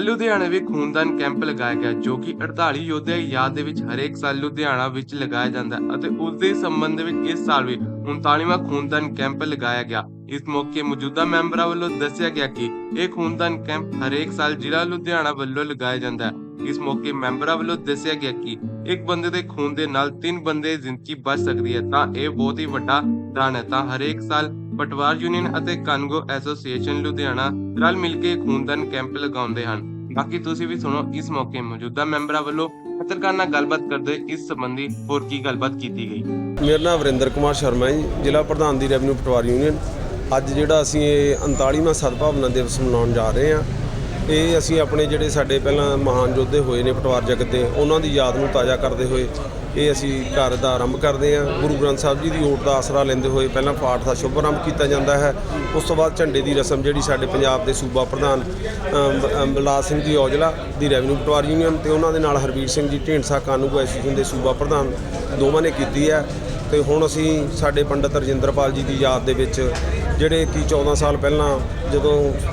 ਲੁਧਿਆਣਾ ਵਿੱਚ ਖੂਨਦਾਨ ਕੈਂਪ ਲਗਾਇਆ ਗਿਆ, ਜੋ ਕਿ 48 ਯੋਧਿਆਂ ਦੀ ਯਾਦ ਦੇ ਵਿੱਚ ਹਰੇਕ ਸਾਲ ਲੁਧਿਆਣਾ ਵਿੱਚ ਲਗਾਇਆ ਜਾਂਦਾ ਹੈ ਅਤੇ ਉਸ ਦੇ ਸੰਬੰਧ ਵਿੱਚ ਇਸ ਸਾਲ ਵੀ 39ਵਾਂ ਖੂਨਦਾਨ ਕੈਂਪ ਲਗਾਇਆ ਗਿਆ। ਇਸ ਮੌਕੇ ਮੌਜੂਦਾ ਮੈਂਬਰਾਂ ਵੱਲੋਂ ਦੱਸਿਆ ਗਿਆ ਕਿ ਇਹ ਖੂਨਦਾਨ ਕੈਂਪ ਹਰੇਕ ਸਾਲ ਜ਼ਿਲ੍ਹਾ ਲੁਧਿਆਣਾ ਵੱਲੋਂ ਲਗਾਇਆ ਜਾਂਦਾ ਹੈ। ਇਸ ਮੌਕੇ ਮੈਂਬਰਾਂ ਵੱਲੋਂ ਦੱਸਿਆ ਗਿਆ ਕਿ ਇੱਕ ਬੰਦੇ ਦੇ ਖੂਨ ਦੇ ਨਾਲ ਤਿੰਨ ਬੰਦੇ ਦੀ ਜ਼ਿੰਦਗੀ ਬਚ ਸਕਦੀ ਹੈ, ਤਾਂ ਇਹ ਬਹੁਤ ਹੀ ਵੱਡਾ ਦਾਨ ਹੈ। ਤਾਂ ਹਰੇਕ ਸਾਲ ਪਟਵਾਰ ਯੂਨੀਅਨ ਅਤੇ ਕਾਨਗੋ ਐਸੋਸੀਏਸ਼ਨ ਲੁਧਿਆਣਾ ਰਲ ਮਿਲ ਕੇ ਖੂਨਦਾਨ ਕੈਂਪ ਲਗਾਉਂਦੇ ਹਨ। ਬਾਕੀ ਤੁਸੀਂ ਵੀ ਸੁਣੋ, ਇਸ ਮੌਕੇ ਮੌਜੂਦਾ ਮੈਂਬਰਾਂ ਵੱਲੋਂ ਪੱਤਰਕਾਰ ਨਾਲ ਗੱਲਬਾਤ ਕਰਦੇ ਇਸ ਸੰਬੰਧੀ ਹੋਰ ਕੀ ਗੱਲਬਾਤ ਕੀਤੀ ਗਈ। ਮੇਰਾ ਨਾਮ ਵਰਿੰਦਰ ਕੁਮਾਰ ਸ਼ਰਮਾ ਜੀ, ਜ਼ਿਲ੍ਹਾ ਪ੍ਰਧਾਨ ਦੀ ਰੈਵਨਿਊ ਪਟਵਾਰ ਯੂਨੀਅਨ। ਅੱਜ ਜਿਹੜਾ ਅਸੀਂ ਇਹ 39ਵਾਂ ਸਦਭਾਵਨਾ ਦਿਵਸ ਮਨਾਉਣ ਜਾ ਰਹੇ ਹਾਂ ਇਹ ਅਸੀਂ ਆਪਣੇ ਜਿਹੜੇ ਸਾਡੇ ਪਹਿਲਾਂ ਮਹਾਨ ਯੋਧੇ ਹੋਏ ਨੇ ਪਟਵਾਰ ਜਗਤ ਦੇ ਉਹਨਾਂ ਦੀ ਯਾਦ ਨੂੰ ਤਾਜ਼ਾ ਕਰਦੇ ਹੋਏ ਇਹ ਅਸੀਂ ਘਰ ਦਾ ਆਰੰਭ ਕਰਦੇ ਹਾਂ। ਗੁਰੂ ਗ੍ਰੰਥ ਸਾਹਿਬ ਜੀ ਦੀ ਓਟ ਦਾ ਆਸਰਾ ਲੈਂਦੇ ਹੋਏ ਪਹਿਲਾਂ ਪਾਠ ਦਾ ਸ਼ੁਭ ਆਰੰਭ ਕੀਤਾ ਜਾਂਦਾ ਹੈ। ਉਸ ਤੋਂ ਬਾਅਦ ਝੰਡੇ ਦੀ ਰਸਮ ਜਿਹੜੀ ਸਾਡੇ ਪੰਜਾਬ ਦੇ ਸੂਬਾ ਪ੍ਰਧਾਨ ਅਮ, ਸਿੰਘ ਜੀ ਔਜਲਾ ਦੀ ਰੈਵਨਿਊ ਪਟਵਾਰੀ ਯੂਨੀਅਨ ਤੇ ਉਹਨਾਂ ਦੇ ਨਾਲ ਹਰਬੀਰ ਸਿੰਘ ਜੀ ਢੀਂਡਸਾ ਕਾਨੂੰਗੋ ਐਸੋਸੀਏਸ਼ਨ ਦੇ ਸੂਬਾ ਪ੍ਰਧਾਨ ਦੋਵਾਂ ਨੇ ਕੀਤੀ ਹੈ। ਤੇ ਹੁਣ ਅਸੀਂ ਸਾਡੇ ਪੰਡਤ ਰਜਿੰਦਰਪਾਲ ਜੀ ਦੀ ਯਾਦ ਦੇ ਵਿੱਚ ਜਿਹੜੇ ਕਿ 14 ਸਾਲ ਪਹਿਲਾਂ ਜਦੋਂ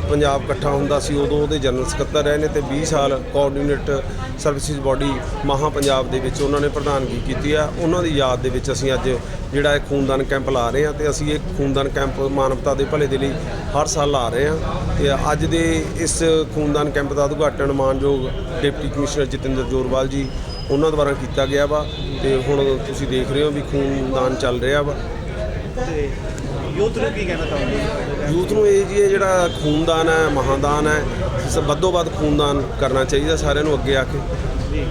ਪੰਜਾਬ ਇਕੱਠਾ ਹੁੰਦਾ ਸੀ, ਉਦੋਂ ਉਹਦੇ ਜਨਰਲ ਸਕੱਤਰ ਰਹੇ ਨੇ ਤੇ 20 ਸਾਲ ਕੋਆਰਡੀਨੇਟ ਸਰਵਿਸਿਜ਼ ਬਾਡੀ ਮਹਾ ਪੰਜਾਬ ਦੇ ਵਿੱਚ ਉਹਨਾਂ ਨੇ ਪ੍ਰਧਾਨਗੀ ਕੀਤੀ ਆ। ਉਹਨਾਂ ਦੀ ਯਾਦ ਦੇ ਵਿੱਚ ਅਸੀਂ ਅੱਜ ਜਿਹੜਾ ਇਹ ਖੂਨਦਾਨ ਕੈਂਪ ਲਾ ਰਹੇ ਹਾਂ ਤੇ ਅਸੀਂ ਇਹ ਖੂਨਦਾਨ ਕੈਂਪ ਮਾਨਵਤਾ ਦੇ ਭਲੇ ਦੇ ਲਈ ਹਰ ਸਾਲ ਲਾ ਰਹੇ ਹਾਂ ਤੇ ਅੱਜ ਦੇ ਇਸ ਖੂਨਦਾਨ ਕੈਂਪ ਦਾ ਉਦਘਾਟਨ ਮਾਨਯੋਗ ਡਿਪਟੀ ਕਮਿਸ਼ਨਰ ਜਤਿੰਦਰ ਜੋਰਵਾਲ ਜੀ ਉਹਨਾਂ ਦੁਆਰਾ ਕੀਤਾ ਗਿਆ ਵਾ ਤੇ ਹੁਣ ਤੁਸੀਂ ਦੇਖ ਰਹੇ ਹੋ ਵੀ ਖੂਨਦਾਨ ਚੱਲ ਰਿਹਾ ਵਾ। ਤੇ ਯੂਥ ਨੂੰ ਕੀ ਕਹਿਣਾ ਚਾਹੁੰਦੇ ਯੂਥ ਨੂੰ ਇਹ ਜੀ ਜਿਹੜਾ ਖੂਨਦਾਨ ਹੈ ਮਹਾਦਾਨ ਹੈ ਵੱਧੋ ਵੱਧ ਖੂਨਦਾਨ ਕਰਨਾ ਚਾਹੀਦਾ ਸਾਰਿਆਂ ਨੂੰ ਅੱਗੇ ਆ ਕੇ। ਜੀ।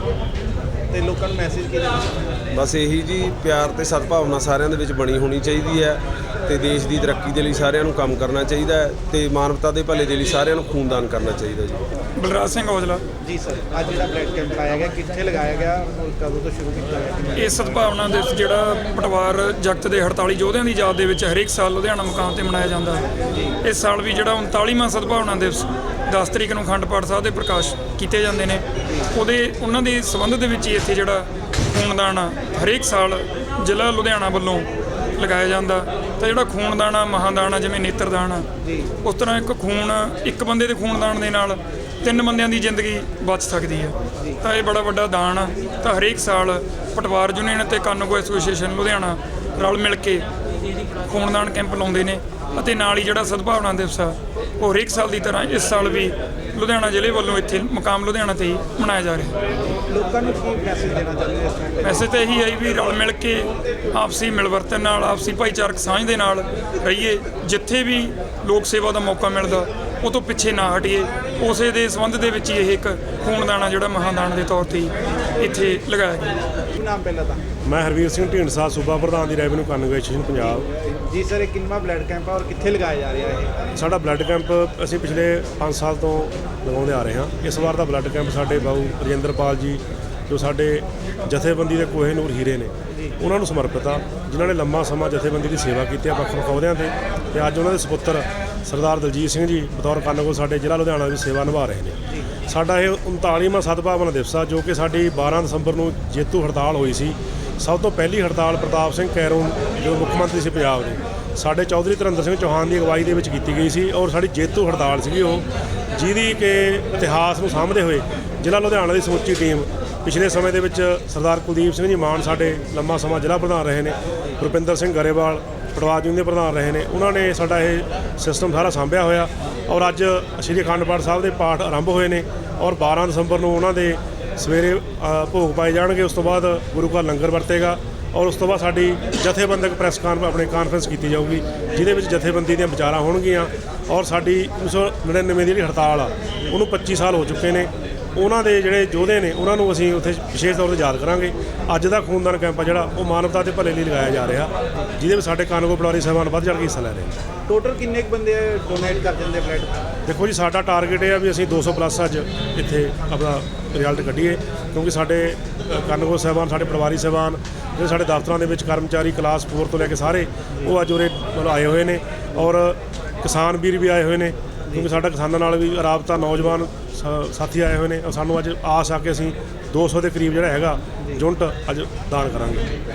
ਤੇ ਲੋਕਾਂ ਨੂੰ ਮੈਸੇਜ ਕੀ ਦੇਣਾ ਚਾਹੁੰਦੇ ਬਸ ਇਹੀ ਜੀ ਪਿਆਰ ਤੇ ਸਦਭਾਵਨਾ ਸਾਰਿਆਂ ਦੇ ਵਿੱਚ ਬਣੀ ਹੋਣੀ ਚਾਹੀਦੀ ਹੈ ਤੇ ਦੇਸ਼ ਦੀ ਤਰੱਕੀ ਦੇ ਲਈ ਸਾਰਿਆਂ ਨੂੰ ਕੰਮ ਕਰਨਾ ਚਾਹੀਦਾ ਹੈ ਤੇ ਮਾਨਵਤਾ ਦੇ ਭਲੇ ਦੇ ਲਈ ਸਾਰਿਆਂ ਨੂੰ ਖੂਨਦਾਨ ਕਰਨਾ ਚਾਹੀਦਾ ਜੀ। ਬਲਰਾਜ ਸਿੰਘ ਔਜਲਾ। ਜੀ ਸਰ ਅੱਜ ਜਿਹੜਾ ਬਲੱਡ ਕੈਂਪ ਲਾਇਆ ਗਿਆ ਕਿੱਥੇ ਲਗਾਇਆ ਗਿਆ ਔਰ ਕਦੋਂ ਤੋਂ ਸ਼ੁਰੂ ਕੀਤਾ ਗਿਆ? ਇਹ ਸਦਭਾਵਨਾ ਦਿਵਸ ਜਿਹੜਾ ਪਟਵਾਰ ਜਗਤ ਦੇ 48 ਯੋਧਿਆਂ ਦੀ ਯਾਦ ਦੇ ਵਿੱਚ ਹਰੇਕ ਸਾਲ ਲੁਧਿਆਣਾ ਮੁਕਾਮ ਤੇ ਮਨਾਇਆ ਜਾਂਦਾ। ਹੈ ਇਸ ਸਾਲ ਵੀ ਜਿਹੜਾ 39ਵਾਂ ਸਦਭਾਵਨਾ ਦਿਵਸ 10 ਤਰੀਕ ਨੂੰ ਅਖੰਡ ਪਾਠ ਸਾਹਿਬ ਦੇ ਪ੍ਰਕਾਸ਼ ਕੀਤੇ ਜਾਂਦੇ ਨੇ। ਉਹਦੇ ਉਹਨਾਂ ਦੇ ਸੰਬੰਧ ਦੇ ਵਿੱਚ ਹੀ ਇੱਥੇ ਜਿਹੜਾ ਖੂਨਦਾਨ ਆ, ਹਰੇਕ ਸਾਲ ਜ਼ਿਲ੍ਹਾ ਲੁਧਿਆਣਾ ਵੱਲੋਂ ਲਗਾਇਆ ਜਾਂਦਾ। ਤਾਂ ਜਿਹੜਾ ਖੂਨਦਾਨ ਆ ਮਹਾਦਾਨ ਆ ਜਿਵੇਂ ਨੇਤਰਦਾਨ ਆ ਉਸ ਤਰ੍ਹਾਂ ਇੱਕ ਖੂਨ ਇੱਕ ਬੰਦੇ ਦੇ ਖੂਨਦਾਨ ਦੇ ਨਾਲ ਤਿੰਨ ਬੰਦਿਆਂ ਦੀ ਜ਼ਿੰਦਗੀ ਬਚ ਸਕਦੀ ਹੈ ਤਾਂ ਇਹ ਬੜਾ ਵੱਡਾ ਦਾਨ ਆ। ਤਾਂ ਹਰੇਕ ਸਾਲ ਪਟਵਾਰ ਯੂਨੀਅਨ ਤੇ ਕਾਨੂੰਗੋ ਐਸੋਸੀਏਸ਼ਨ ਲੁਧਿਆਣਾ ਰਲ ਮਿਲ ਕੇ ਖੂਨਦਾਨ ਕੈਂਪ ਲਾਉਂਦੇ ਨੇ ਅਤੇ ਨਾਲ ਹੀ ਜਿਹੜਾ ਸਦਭਾਵਨਾ ਦਿਵਸ ਆ ਉਹ ਹਰੇਕ ਸਾਲ ਦੀ ਤਰ੍ਹਾਂ ਇਸ ਸਾਲ ਵੀ ਲੁਧਿਆਣਾ ਜ਼ਿਲ੍ਹੇ ਵੱਲੋਂ ਇੱਥੇ ਮੁਕਾਮ ਲੁਧਿਆਣਾ ਤੇ ਹੀ ਮਨਾਇਆ ਜਾ ਰਿਹਾ ਲੋਕਾਂ ਨੂੰ ਕੀ ਮੈਸੇਜ ਦੇਣਾ ਚਾਹੁੰਦੇ ਹੋ ਇਸ ਵੈਸੇ ਤਾਂ ਇਹੀ ਹੈ ਵੀ ਰਲ ਮਿਲ ਕੇ ਆਪਸੀ ਮਿਲਵਰਤਨ ਨਾਲ ਆਪਸੀ ਭਾਈਚਾਰਕ ਸਾਂਝ ਦੇ ਨਾਲ ਰਹੀਏ। ਜਿੱਥੇ ਵੀ ਲੋਕ ਸੇਵਾ ਦਾ ਮੌਕਾ ਮਿਲਦਾ ਉਹ ਤੋਂ ਪਿੱਛੇ ਨਾ ਹਟੀਏ। ਉਸੇ ਦੇ ਸੰਬੰਧ ਦੇ ਵਿੱਚ ਹੀ ਇਹ ਇੱਕ ਖੂਨਦਾਨਾ ਜਿਹੜਾ ਮਹਾਦਾਨ ਦੇ ਤੌਰ ਤੇ ਇੱਥੇ ਲਗਾਇਆ ਗਿਆ ਕੀ ਨਾਮ ਪਹਿਲਾਂ ਤਾਂ? ਮੈਂ ਹਰਵੀਰ ਸਿੰਘ ਢੀਂਡਸਾ ਸੂਬਾ ਪ੍ਰਧਾਨ ਦੀ ਰੈਵਨਿਊ ਕਨਗਰੇਸ਼ਨ ਪੰਜਾਬ। ਜੀ ਸਰ ਇਹ ਕਿੰਨਵਾਂ ਬਲੱਡ ਕੈਂਪ ਆ ਔਰ ਕਿੱਥੇ ਲਗਾਇਆ ਜਾ ਰਿਹਾ ਇਹ? ਸਾਡਾ ਬਲੱਡ ਕੈਂਪ ਅਸੀਂ ਪਿਛਲੇ 5 ਸਾਲ ਤੋਂ ਲਗਾਉਂਦੇ ਆ ਰਹੇ ਹਾਂ। ਇਸ ਵਾਰ ਦਾ ਬਲੱਡ ਕੈਂਪ ਸਾਡੇ ਬਾਊ ਰਜਿੰਦਰਪਾਲ ਜੀ ਜੋ ਸਾਡੇ ਜਥੇਬੰਦੀ ਦੇ ਕੋਹੇ ਨੂਰ ਹੀਰੇ ਨੇ, ਉਹਨਾਂ ਨੂੰ ਸਮਰਪਿਤ ਆ, ਜਿਨ੍ਹਾਂ ਨੇ ਲੰਮਾ ਸਮਾਂ ਜਥੇਬੰਦੀ ਦੀ ਸੇਵਾ ਕੀਤੀ ਆ ਵੱਖ ਵੱਖ ਅਹੁਦਿਆਂ ਤੇ ਤੇ ਅੱਜ ਉਹਨਾਂ ਦੇ ਸੁਪੁੱਤਰ ਸਰਦਾਰ ਦਲਜੀਤ ਸਿੰਘ ਜੀ ਬਤੌਰ ਕਾਨੂੰਗੋ ਸਾਡੇ ਜ਼ਿਲ੍ਹਾ ਲੁਧਿਆਣਾ ਦੀ ਸੇਵਾ ਨਿਭਾ ਰਹੇ ਨੇ। ਸਾਡਾ ਇਹ 39ਵਾਂ ਸਦਭਾਵਨਾ ਦਿਵਸ ਆ, ਜੋ ਕਿ ਸਾਡੀ 12 ਦਸੰਬਰ ਨੂੰ ਜੇਤੂ ਹੜਤਾਲ ਹੋਈ ਸੀ। ਸਭ ਤੋਂ ਪਹਿਲੀ ਹੜਤਾਲ ਪ੍ਰਤਾਪ ਸਿੰਘ ਕੈਰੋਂ, ਜੋ ਮੁੱਖ ਮੰਤਰੀ ਸੀ ਪੰਜਾਬ ਦੇ। ਸਾਡੇ ਚੌਧਰੀ ਧਰਿੰਦਰ ਸਿੰਘ ਚੌਹਾਨ ਦੀ ਅਗਵਾਈ ਦੇ ਵਿੱਚ ਕੀਤੀ ਗਈ ਸੀ ਔਰ ਸਾਡੀ ਜੇਤੂ ਹੜਤਾਲ ਸੀਗੀ ਉਹ, ਜਿਹਦੀ ਕਿ ਇਤਿਹਾਸ ਨੂੰ ਸਾਂਭਦੇ ਹੋਏ ਜ਼ਿਲ੍ਹਾ ਲੁਧਿਆਣਾ ਦੀ ਸਮੁੱਚੀ ਟੀਮ ਪਿਛਲੇ ਸਮੇਂ ਦੇ ਵਿੱਚ ਸਰਦਾਰ ਕੁਲਦੀਪ ਸਿੰਘ ਜੀ ਮਾਨ ਸਾਡੇ ਲੰਮਾ ਸਮਾਂ ਜ਼ਿਲ੍ਹਾ ਪ੍ਰਧਾਨ ਰਹੇ ਨੇ ਰੁਪਿੰਦਰ ਸਿੰਘ ਗਰੇਵਾਲ, ਪਟਵਾਰ ਯੂਨੀਅਨ ਦੇ ਪ੍ਰਧਾਨ ਰਹੇ ਨੇ, ਉਹਨਾਂ ਨੇ ਸਾਡਾ ਇਹ ਸਿਸਟਮ ਸਾਰਾ ਸਾਂਭਿਆ ਹੋਇਆ ਔਰ ਅੱਜ ਸ਼੍ਰੀ ਅਖੰਡ ਪਾਠ ਸਾਹਿਬ ਦੇ ਪਾਠ ਆਰੰਭ ਹੋਏ ਨੇ ਔਰ 12 ਦਸੰਬਰ ਨੂੰ ਉਹਨਾਂ ਦੇ ਸਵੇਰੇ ਭੋਗ ਪਾਏ ਜਾਣਗੇ, ਉਸ ਤੋਂ ਬਾਅਦ ਗੁਰੂ ਘਰ ਲੰਗਰ ਵਰਤੇਗਾ ਔਰ ਉਸ ਤੋਂ ਬਾਅਦ ਸਾਡੀ ਜਥੇਬੰਦਕ ਪ੍ਰੈਸ ਕਾਨਫ, ਆਪਣੇ ਕਾਨਫਰੰਸ ਕੀਤੀ ਜਾਊਗੀ, ਜਿਹਦੇ ਵਿੱਚ ਜਥੇਬੰਦੀ ਦੀਆਂ ਵਿਚਾਰਾਂ ਹੋਣਗੀਆਂ ਔਰ ਸਾਡੀ 1999 ਦੀ ਜਿਹੜੀ ਹੜਤਾਲ ਆ, ਉਹਨੂੰ 25 ਸਾਲ ਹੋ ਚੁੱਕੇ ਨੇ ਉਹਨਾਂ ਦੇ ਜਿਹੜੇ ਯੋਧੇ ਨੇ ਉਹਨਾਂ ਨੂੰ ਅਸੀਂ ਉੱਥੇ ਵਿਸ਼ੇਸ਼ ਤੌਰ ਤੇ ਯਾਦ ਕਰਾਂਗੇ। ਅੱਜ ਦਾ ਖੂਨਦਾਨ ਕੈਂਪ ਜਿਹੜਾ ਉਹ ਮਾਨਵਤਾ ਦੇ ਭਲੇ ਲਈ ਲਗਾਇਆ ਜਾ ਰਿਹਾ। ਜਿਹਦੇ ਵਿੱਚ ਸਾਡੇ ਕਾਨੂੰਗੋ ਪਟਵਾਰੀ ਸਾਹਿਬਾਨ ਵੱਧ ਚੜ੍ਹ ਕੇ ਹਿੱਸਾ ਲੈ ਰਹੇ ਨੇ। ਟੋਟਲ ਕਿੰਨੇ ਕੁ ਬੰਦੇ ਡੋਨੇਟ ਕਰ ਦਿੰਦੇ ਬਲੱਡ ਦੇਖੋ ਜੀ ਸਾਡਾ ਟਾਰਗੇਟ ਇਹ ਆ ਵੀ ਅਸੀਂ 200 ਪਲੱਸ ਅੱਜ ਇੱਥੇ ਆਪਣਾ ਰਿਜ਼ਲਟ ਕੱਢੀਏ। ਕਿਉਂਕਿ ਸਾਡੇ ਕਾਨੂੰਗੋ ਸਾਹਿਬਾਨ ਸਾਡੇ ਪਰਿਵਾਰੀ ਸਾਹਿਬਾਨ ਜਿਹੜੇ ਸਾਡੇ ਦਫ਼ਤਰਾਂ ਦੇ ਵਿੱਚ ਕਰਮਚਾਰੀ ਕਲਾਸ 4 ਤੋਂ ਲੈ ਕੇ ਸਾਰੇ ਉਹ ਅੱਜ ਉਰੇ ਮਤਲਬ ਆਏ ਹੋਏ ਨੇ। ਔਰ ਕਿਸਾਨ ਵੀਰ ਵੀ ਆਏ ਹੋਏ ਨੇ। ਕਿਉਂਕਿ ਸਾਡਾ ਕਿਸਾਨਾਂ ਨਾਲ ਵੀ ਰਾਬਤਾ ਨੌਜਵਾਨ ਸ, ਸਾਥੀ ਆਏ ਹੋਏ ਨੇ। ਔਰ ਸਾਨੂੰ ਅੱਜ ਆਸ ਆ ਕੇ ਅਸੀਂ 200 ਦੇ ਕਰੀਬ ਜਿਹੜਾ ਹੈਗਾ ਯੂਨਿਟ ਅੱਜ ਦਾਨ ਕਰਾਂਗੇ।